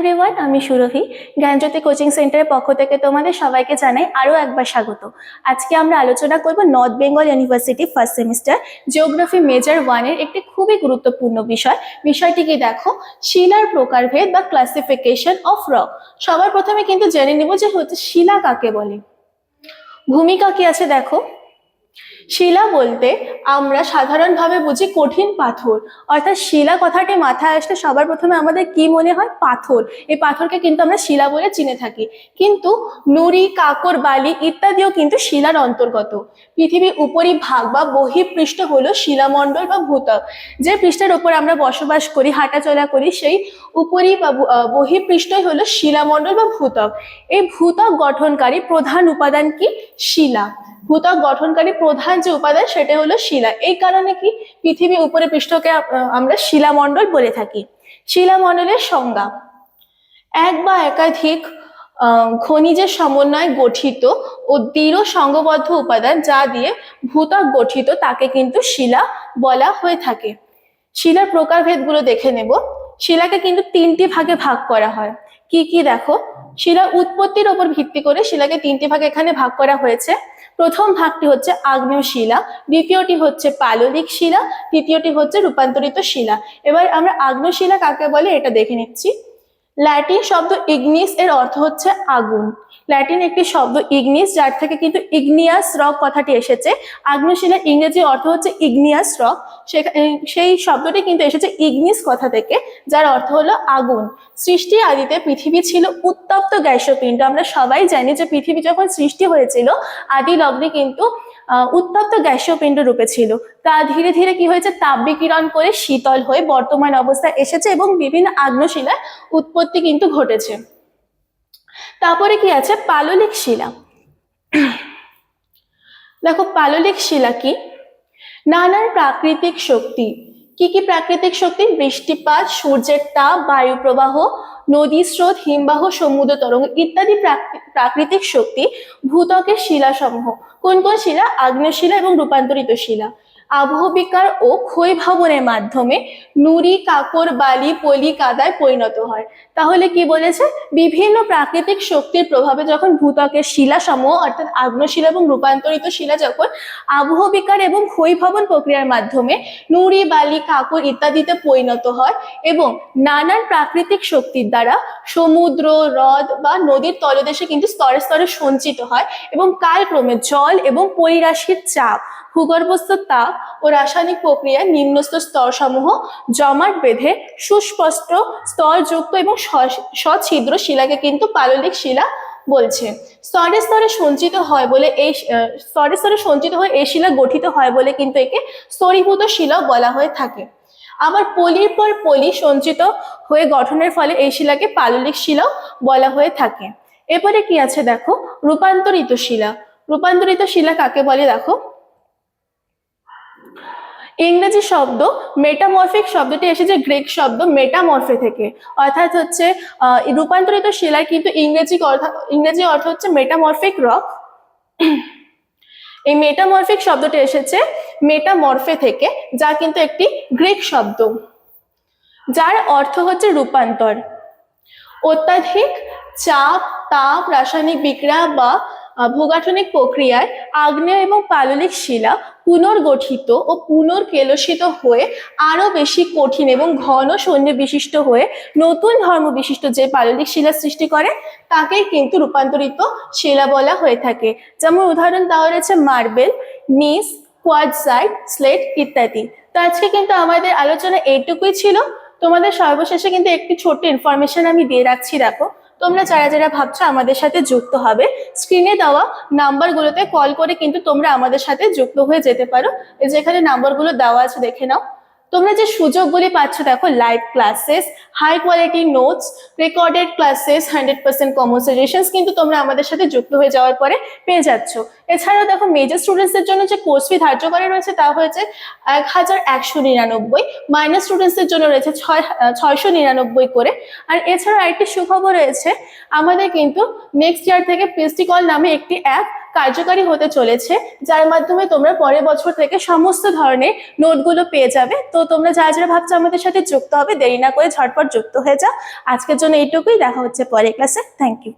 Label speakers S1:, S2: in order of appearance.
S1: Everyone আমি সুরভি। জ্ঞানজ্যোতি coaching সেন্টারের পক্ষ থেকে তোমাদের সবাইকে জানাই আরও একবার স্বাগত। আজকে আমরা আলোচনা করব North Bengal university first semester geography major ওয়ানের একটি খুবই গুরুত্বপূর্ণ বিষয়। বিষয়টি কি দেখো? শিলার প্রকারভেদ বা ক্লাসিফিকেশন অফ রক সবার প্রথমে কিন্তু জেনে নিব যে হচ্ছে শিলা কাকে বলে। ভূমিকা কি আছে দেখো? শিলা বলতে আমরা সাধারণভাবে বুঝি কঠিন পাথর। অর্থাৎ শিলা কথাটি মাথায় আসলে সবার প্রথমে আমাদের কি মনে হয়? পাথর। এই পাথরকে কিন্তু আমরা শিলা বলে চিনে থাকি। কিন্তু নুড়ি, কাকর, বালি ইত্যাদিও কিন্তু শিলার অন্তর্গত। পৃথিবীর উপরি ভাগ বা বহিঃপৃষ্ঠ হলো শিলামণ্ডল বা ভূতক। যে পৃষ্ঠের উপর আমরা বসবাস করি, হাঁটাচলা করি, সেই উপরি বা বহিঃপৃষ্ঠই হলো শিলামণ্ডল বা ভূতক। এই ভূতক গঠনকারী প্রধান উপাদান কি? শিলা। ভূতক গঠনকারী প্রধান যে উপাদান সেটা হলো শিলা। এই কারণে কি পৃথিবী উপরে পৃষ্ঠকে আমরা শিলামণ্ডল বলে থাকি। শিলামণ্ডলের সংজ্ঞা। এক বা একাধিক খনিজের সমন্বয়ে গঠিত ও দৃঢ় সংঘবদ্ধ উপাদান যা দিয়ে ভূতক গঠিত তাকে কিন্তু শিলা বলা হয়ে থাকে। শিলার প্রকারভেদগুলো দেখে নেব। শিলাকে কিন্তু তিনটি ভাগে ভাগ করা হয়। কি কি দেখো? শিলার উৎপত্তির ওপর ভিত্তি করে শিলাকে তিনটি ভাগে এখানে ভাগ করা হয়েছে। প্রথম ভাগটি হচ্ছে আগ্নেয় শিলা দ্বিতীয়টি হচ্ছে পাললিক শিলা, তৃতীয়টি হচ্ছে রূপান্তরিত শিলা। এবার আমরা আগ্নেয় শিলা কাকে বলে এটা দেখে নিচ্ছি। ল্যাটিন শব্দ ইগনিস এর অর্থ হচ্ছে আগুন। ল্যাটিন একটি শব্দ ইগনিস, যার থেকে কিন্তু ইগনিয়াস রক কথাটি এসেছে। আগ্নেয়শিলার ইংরেজি অর্থ হচ্ছে ইগনিয়াস রক। সেই শব্দটি কিন্তু এসেছে ইগনিস কথা থেকে, যার অর্থ হলো আগুন। সৃষ্টি আদিতে পৃথিবী ছিল উত্তপ্ত গ্যাসীয় পিণ্ড। আমরা সবাই জানি যে পৃথিবী যখন সৃষ্টি হয়েছিল, আদি লগ্নে কিন্তু উত্তপ্ত গ্যাসীয় পিণ্ড রূপে ছিল। তা ধীরে ধীরে কি হয়েছে? তাপ বিকিরণ করে শীতল হয়ে বর্তমান অবস্থায় এসেছে এবং বিভিন্ন আগ্নেয়শিলার উৎপত্তি কিন্তু ঘটেছে। তারপরে কি আছে? পাললিক শিলা। দেখো, পাললিক শিলা কি? নানান প্রাকৃতিক শক্তি কি কি প্রাকৃতিক শক্তি? বৃষ্টিপাত, সূর্যের তাপ, বায়ু প্রবাহ, নদী স্রোত, হিমবাহ, সমুদ্র তরঙ্গ ইত্যাদি প্রাকৃ- প্রাকৃতিক শক্তি ভূতকের শিলাসমূহ। কোন কোন শিলা? আগ্নেয় শিলা এবং রূপান্তরিত শিলা। আবহবিকার ও ক্ষয় ভবনের মাধ্যমে নুড়ি কাকর বালি, পলি, কাদায় পরিণত হয়। তাহলে কি বলেছে? বিভিন্ন প্রাকৃতিক শক্তির প্রভাবে যখন ভূতকের শিলাসমূহ, অর্থাৎ আগ্নেয়শিলা এবং রূপান্তরিত শিলা যখন আবহবিকার এবং ক্ষয়ভবন প্রক্রিয়ার মাধ্যমে নুড়ি, বালি কাকর ইত্যাদিতে পরিণত হয় এবং নানান প্রাকৃতিক শক্তির দ্বারা সমুদ্র, হ্রদ বা নদীর তলদেশে কিন্তু স্তরে স্তরে সঞ্চিত হয় এবং কালক্রমে জল এবং পরিরাশির চাপ, ভূগর্ভস্থ তাপ ও রাসায়নিক প্রক্রিয়ায় নিম্নস্থ স্তরসমূহ জমাট বেঁধে সুস্পষ্ট স্তরযুক্ত এবং সছিদ্র শিলাকে কিন্তু পাললিক শিলা বলছে। স্তরে স্তরে সঞ্চিত হয় বলে এই স্তরে স্তরে সঞ্চিত হয়ে এই শিলা গঠিত হয় বলে কিন্তু একে স্তরীভূত শিলাও বলা হয়ে থাকে। আবার পলির পর পলি সঞ্চিত হয়ে গঠনের ফলে এই শিলাকে পাললিক শিলাও বলা হয়ে থাকে। এরপরে কি আছে দেখো? রূপান্তরিত শিলা। রূপান্তরিত শিলা কাকে বলে দেখো? ইংরেজি শব্দ মেটামরফিক শব্দটি এসেছে গ্রিক শব্দ মেটামরফে থেকে। অর্থাৎ হচ্ছে রূপান্তরিত শিলার কিন্তু ইংরেজি ইংরেজি অর্থ হচ্ছে মেটামরফিক রক এই মেটামরফিক শব্দটি এসেছে মেটামরফে থেকে, যা কিন্তু একটি গ্রিক শব্দ। যার অর্থ হচ্ছে রূপান্তর। অত্যাধিক চাপ, তাপ, রাসায়নিক বিক্রিয়া বা ভূগাঠনিক প্রক্রিয়ায় আগ্নেয় এবং পাললিক শিলা পুনর্গঠিত ও পুনর্কেলসিত হয়ে আরও বেশি কঠিন এবং ঘন সৈন্য বিশিষ্ট হয়ে নতুন ধর্ম বিশিষ্ট যে পাললিক শিলা সৃষ্টি করে, তাকেই কিন্তু রূপান্তরিত শিলা বলা হয়ে থাকে। যেমন উদাহরণ দেওয়া রয়েছে মার্বেল, নিস কোয়াডসাইট স্লেট ইত্যাদি। তো আজকে কিন্তু আমাদের আলোচনা এইটুকুই ছিল। তোমাদের সর্বশেষে কিন্তু একটি ছোট্ট ইনফরমেশন আমি দিয়ে রাখছি, দেখো। তোমরা যারা যারা ভাবছ আমাদের সাথে যুক্ত হবে স্ক্রিনে দেওয়া নাম্বারগুলোতে কল করে কিন্তু তোমরা আমাদের সাথে যুক্ত হয়ে যেতে পারো। এই যে এখানে নাম্বারগুলো দেওয়া আছে, দেখে নাও। তোমরা যে সুযোগগুলি পাচ্ছ, দেখো live classes high quality notes recorded classes hundred percent common suggestions কিন্তু তোমরা আমাদের সাথে যুক্ত হয়ে যাওয়ার পরে পেয়ে যাচ্ছ। এছাড়াও দেখো মেজর স্টুডেন্টসদের জন্য যে কোর্স ফি ধার্য করা রয়েছে, তা হয়েছে এক হাজার একশো নিরানব্বই মাইনাস স্টুডেন্টসদের জন্য রয়েছে ছয় ছয়শো নিরানব্বই করে। আর এছাড়াও আরেকটি সুখবর রয়েছে, আমাদের কিন্তু নেক্সট ইয়ার থেকে পিএসটি কল নামে একটি অ্যাপ কার্যকারী হতে চলেছে, যার মাধ্যমে তোমরা পরের বছর থেকে সমস্ত ধরনের নোটগুলো পেয়ে যাবে। তো তোমরা যা যারা ভাবছ আমাদের সাথে যুক্ত হবে, দেরি না করে ঝটপট যুক্ত হয়ে যাও। আজকের জন্য এইটুকুই, দেখা হচ্ছে পরের ক্লাসে থ্যাংক ইউ